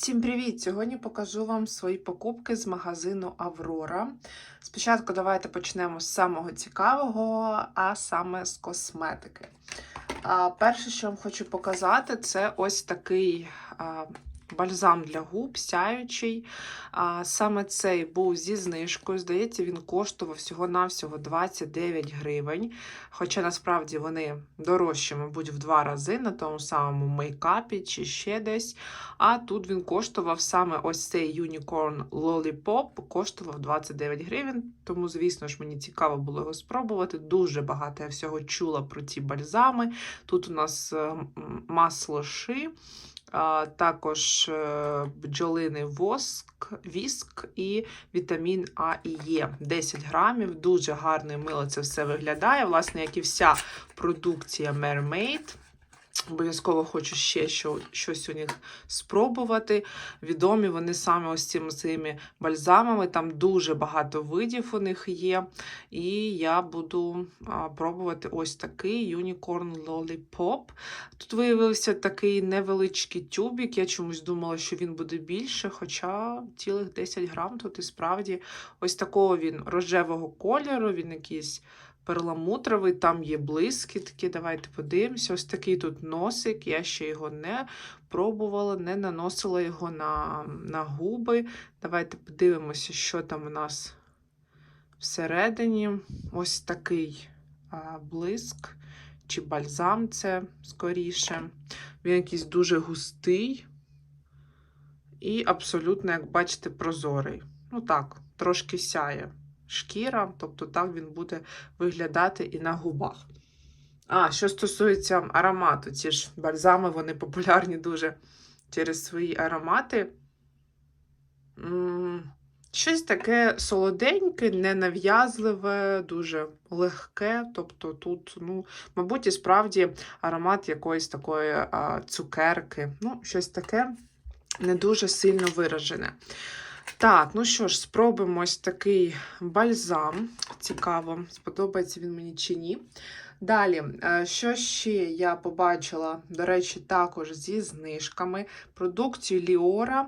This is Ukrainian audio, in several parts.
Всім привіт! Сьогодні покажу вам свої покупки з магазину Аврора. Спочатку давайте почнемо з самого цікавого, а саме з косметики. Перше, що вам хочу показати, це ось такий бальзам для губ, сяючий. А, саме цей був зі знижкою. Здається, він коштував всього-навсього 29 гривень. Хоча насправді вони дорожчі, мабуть, в два рази на тому самому мейкапі чи ще десь. А тут він коштував саме ось цей Unicorn Lollipop, коштував 29 гривень. Тому, звісно ж, мені цікаво було його спробувати. Дуже багато я всього чула про ці бальзами. Тут у нас е, масло ши, також е, бджолиний воск, віск і вітамін А і Е. 10 грамів. Дуже гарно і мило це все виглядає. Власне, як і вся продукція Mermaid. Обов'язково хочу ще що, щось у них спробувати. Відомі вони саме ось цими цими бальзамами. Там дуже багато видів у них є. І я буду пробувати ось такий Unicorn Lollipop. Тут виявився такий невеличкий тюбік. Я чомусь думала, що він буде більше, хоча цілих 10 грам тут і справді ось такого він рожевого кольору, він якийсь перламутровий, там є блискітки. Давайте подивимося. Ось такий тут носик. Я ще його не пробувала, не наносила його на, на губи. Давайте подивимося, що там у нас всередині. Ось такий а, блиск чи бальзам це скоріше. Він якийсь дуже густий і абсолютно, як бачите, прозорий. Ну так, трошки сяє шкіра, тобто так він буде виглядати і на губах. А, що стосується аромату, ці ж бальзами, вони популярні дуже через свої аромати. Щось таке солоденьке, ненав'язливе, дуже легке. Тобто тут, ну, мабуть, і справді аромат якоїсь такої а, цукерки. Ну, щось таке не дуже сильно виражене. Так, ну що ж, спробуємо ось такий бальзам. Цікаво, сподобається він мені чи ні. Далі, е, що ще я побачила, до речі, також зі знижками. Продукцію Ліора,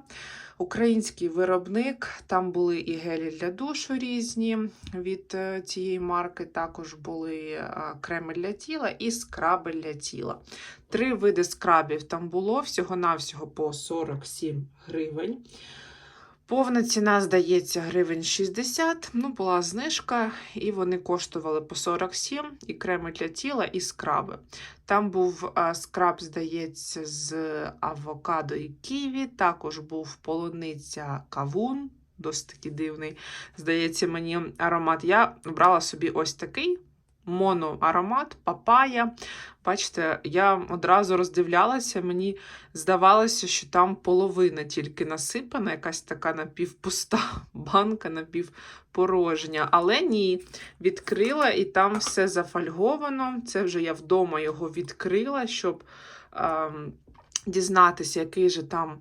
український виробник. Там були і гелі для душу різні від е, цієї марки. Також були е, креми для тіла і скраби для тіла. Три види скрабів там було, всього-навсього по 47 гривень. Повна ціна, здається, гривень 60. Ну, була знижка, і вони коштували по 47, і креми для тіла, і скраби. Там був а, скраб, здається, з авокадо і ківі, також був полуниця кавун, досить таки дивний. Здається, мені аромат. Я брала собі ось такий. Моноаромат, папая. Бачите, я одразу роздивлялася, мені здавалося, що там половина тільки насипана, якась така напівпуста банка, напівпорожня. Але ні, відкрила і там все зафольговано. Це вже я вдома його відкрила, щоб ем, дізнатися, який же там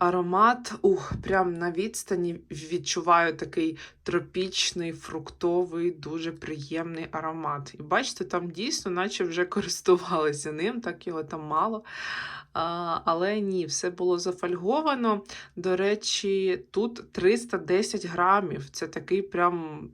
аромат. Ух, прям на відстані відчуваю такий тропічний, фруктовий, дуже приємний аромат. І бачите, там дійсно, наче вже користувалися ним, так його там мало. А, але ні, все було зафольговано. До речі, тут 310 грамів. Це такий прям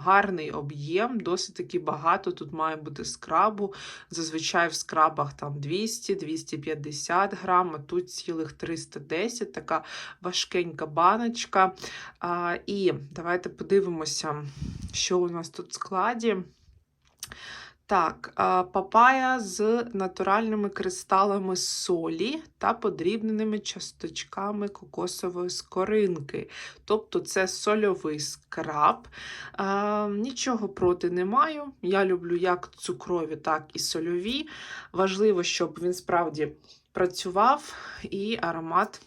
гарний об'єм, досить таки багато. Тут має бути скрабу. Зазвичай в скрабах там 200-250 грам, а тут цілих 310, така важкенька баночка. А, і давайте подивимося, що у нас тут в складі. Так, папая з натуральними кристалами солі та подрібненими часточками кокосової скоринки. Тобто це сольовий скраб. Нічого проти не маю. Я люблю як цукрові, так і сольові. Важливо, щоб він справді працював і аромат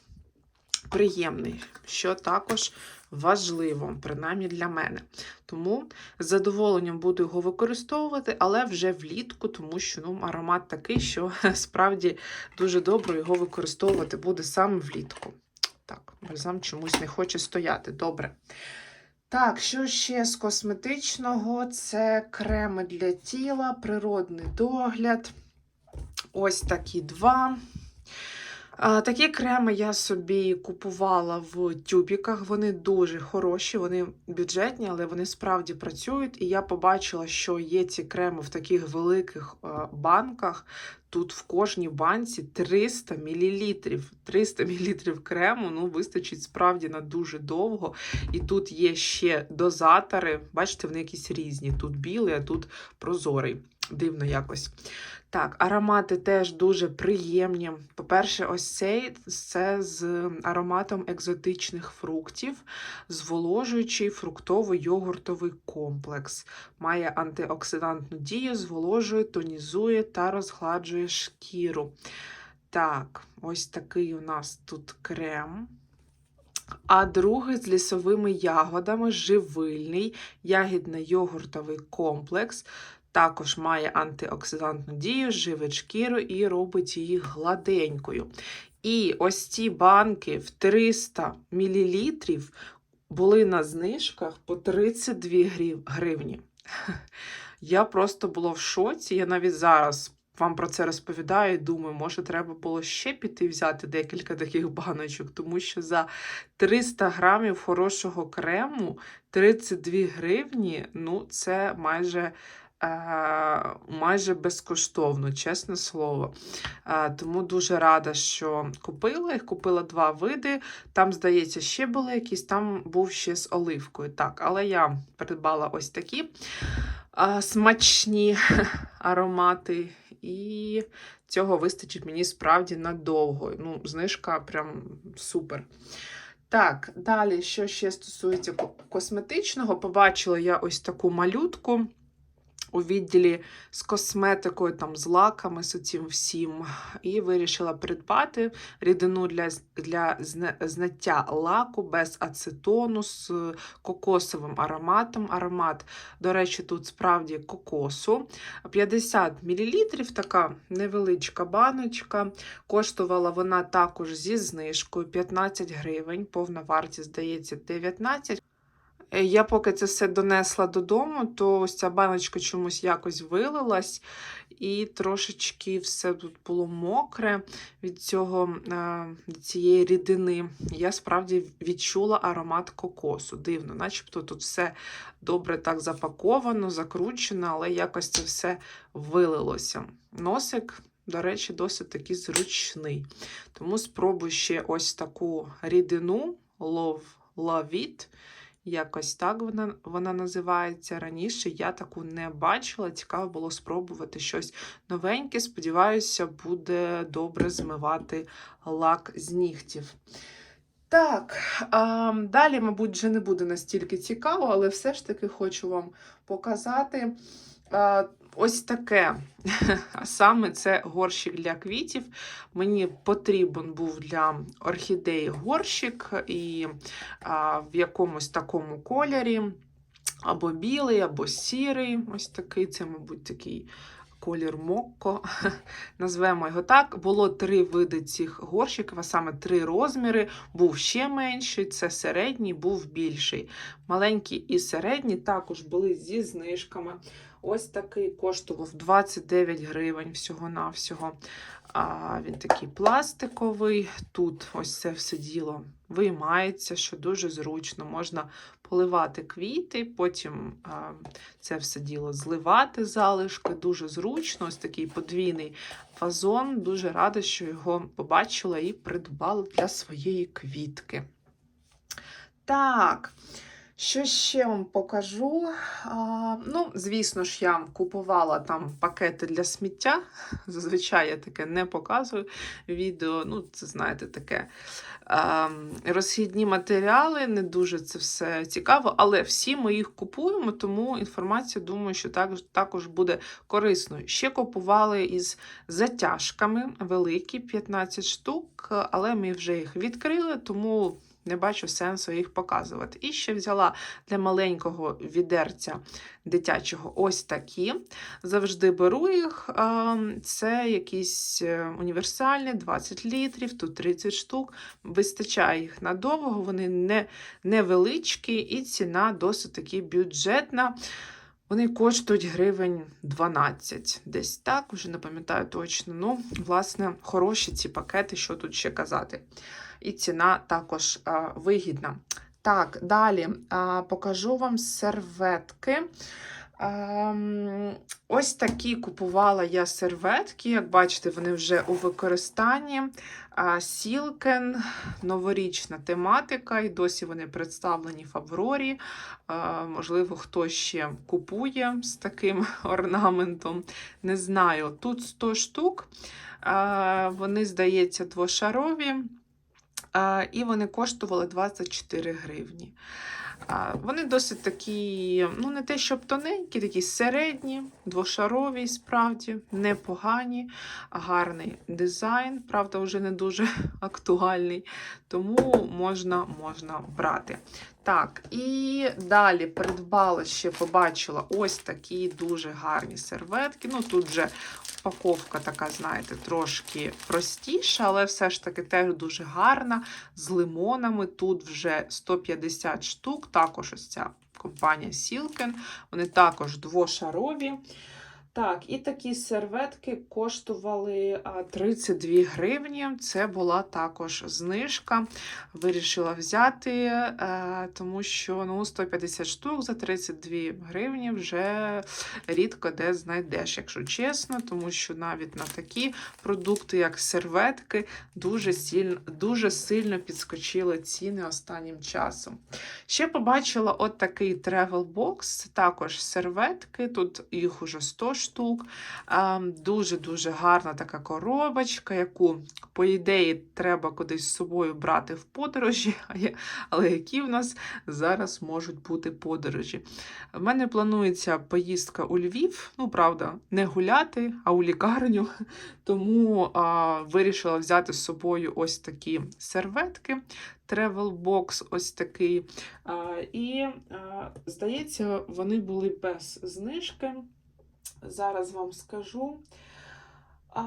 приємний, що також важливо, принаймні для мене. Тому з задоволенням буду його використовувати, але вже влітку, тому що ну, аромат такий, що справді дуже добре його використовувати буде саме влітку. Так, бальзам чомусь не хоче стояти. Добре. Так, що ще з косметичного? Це креми для тіла, природний догляд. Ось такі два. Такі креми я собі купувала в тюбіках. Вони дуже хороші, вони бюджетні, але вони справді працюють. І я побачила, що є ці креми в таких великих банках. Тут в кожній банці 300 мл. 300 мл крему ну, вистачить справді на дуже довго. І тут є ще дозатори. Бачите, вони якісь різні. Тут білий, а тут прозорий. Дивно якось. Так, аромати теж дуже приємні. По-перше, ось цей це з ароматом екзотичних фруктів, зволожуючий фруктово-йогуртовий комплекс. Має антиоксидантну дію, зволожує, тонізує та розгладжує шкіру. Так, ось такий у нас тут крем. А другий з лісовими ягодами живильний ягідно-йогуртовий комплекс. Також має антиоксидантну дію, живить шкіру і робить її гладенькою. І ось ці банки в 300 мл були на знижках по 32 гривні. Я просто була в шоці. Я навіть зараз вам про це розповідаю і думаю, може, треба було ще піти взяти декілька таких баночок, тому що за 300 грамів хорошого крему 32 гривні ну, це майже. Е, Майже безкоштовно, чесне слово. Е, Тому дуже рада, що купила їх. Купила два види. Там, здається, ще були якісь, там був ще з оливкою. Так, але я придбала ось такі смачні аромати. І цього вистачить мені справді надовго. Ну, знижка прям супер. Так, далі, що ще стосується косметичного, побачила я ось таку малютку у відділі з косметикою, там, з лаками, з цим всім. І вирішила придбати рідину для, для зняття лаку без ацетону з кокосовим ароматом. Аромат, до речі, тут справді кокосу. 50 мл, така невеличка баночка. Коштувала вона також зі знижкою 15 гривень, повна вартість, здається, 19. Е, Я поки це все донесла додому, то ось ця баночка чомусь якось вилилась, і трошечки все тут було мокре від цього, цієї рідини. Я справді відчула аромат кокосу. Дивно, начебто тут все добре так запаковано, закручено, але якось це все вилилося. Носик, до речі, досить таки зручний. Тому спробую ще ось таку рідину Love Lavit. Якось так вона, вона називається. Раніше я таку не бачила. Цікаво було спробувати щось новеньке. Сподіваюся, буде добре змивати лак з нігтів. Так, а, далі, мабуть, вже не буде настільки цікаво, але все ж таки хочу вам показати а, ось таке. Саме це горщик для квітів. Мені потрібен був для орхідеї горщик і а, в якомусь такому кольорі. Або білий, або сірий. Ось такий, це, мабуть, такий колір мокко. Назвемо його так. Було три види цих горщиків, а саме три розміри. Був ще менший, це середній, був більший. Маленький і середній також були зі знижками. Ось такий коштував 29 гривень всього-навсього. А, він такий пластиковий. Тут ось це все діло виймається, що дуже зручно. Можна поливати квіти, потім це все діло зливати залишки. Дуже зручно. Ось такий подвійний фазон. Дуже рада, що його побачила і придбала для своєї квітки. Так. Що ще вам покажу? А, ну, звісно ж, я купувала там пакети для сміття. Зазвичай я таке не показую відео. Ну, це знаєте, таке а, розхідні матеріали, не дуже це все цікаво, але всі ми їх купуємо, тому інформація, думаю, що так, також буде корисною. Ще купували із затяжками великі 15 штук, але ми вже їх відкрили, тому не бачу сенсу їх показувати. І ще взяла для маленького відерця дитячого ось такі. Завжди беру їх. Це якісь е, універсальні, 20 літрів, тут 30 штук. Вистачає їх надовго, вони не, невеличкі і ціна досить таки бюджетна. Вони коштують гривень 12, десь так, вже не пам'ятаю точно. Ну, власне, хороші ці пакети, що тут ще казати. І ціна також а, вигідна. Так, далі а, покажу вам серветки. Ем, ось такі купувала я серветки. Як бачите, вони вже у використанні. Сілкен, новорічна тематика, і досі вони представлені в Аврорі. Можливо, хтось ще купує з таким орнаментом. Не знаю. Тут 100 штук. Вони, здається, двошарові. І вони коштували 24 гривні. Вони досить такі, ну не те, щоб тоненькі, такі середні, двошарові, справді, непогані, гарний дизайн, правда, вже не дуже актуальний, тому можна, можна брати. Так, і далі придбала ще, побачила ось такі дуже гарні серветки. Ну, тут вже упаковка така, знаєте, трошки простіша, але все ж таки теж дуже гарна. З лимонами. Тут вже 150 штук. Також ось ця компанія Silken. Вони також двошарові. Так, і такі серветки коштували 32 гривні. Це була також знижка. Вирішила взяти, е, тому що ну, 150 штук за 32 гривні вже рідко де знайдеш, якщо чесно, тому що навіть на такі продукти, як серветки, дуже сильно, дуже сильно підскочили ціни останнім часом. Ще побачила от такий box, це також серветки, тут їх уже 100 штук. Дуже-дуже гарна така коробочка, яку, по ідеї, треба кудись з собою брати в подорожі, але які в нас зараз можуть бути подорожі. В мене планується поїздка у Львів, ну, правда, не гуляти, а у лікарню. Тому а, вирішила взяти з собою ось такі серветки. Travel box ось такий. А, і, а, здається, вони були без знижки. Зараз вам скажу. А,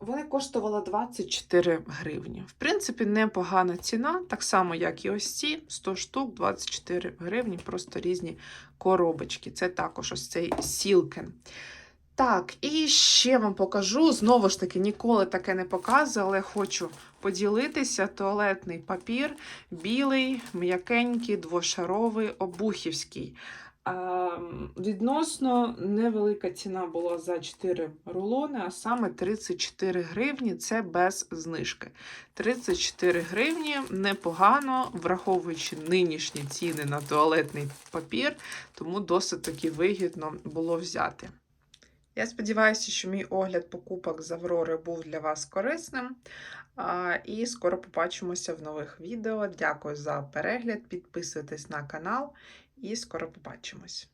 вони коштували 24 гривні. В принципі, непогана ціна, так само, як і ось ці 100 штук, 24 гривні, просто різні коробочки. Це також ось цей сілкен. Так, і ще вам покажу. Знову ж таки, ніколи таке не показую, але хочу поділитися. Туалетний папір, білий, м'якенький, двошаровий, обухівський. А, відносно невелика ціна була за 4 рулони, а саме 34 гривні це без знижки. 34 гривні непогано, враховуючи нинішні ціни на туалетний папір, тому досить таки вигідно було взяти. Я сподіваюся, що мій огляд покупок з Аврори був для вас корисним. І скоро побачимося в нових відео. Дякую за перегляд. Підписуйтесь на канал і скоро побачимось.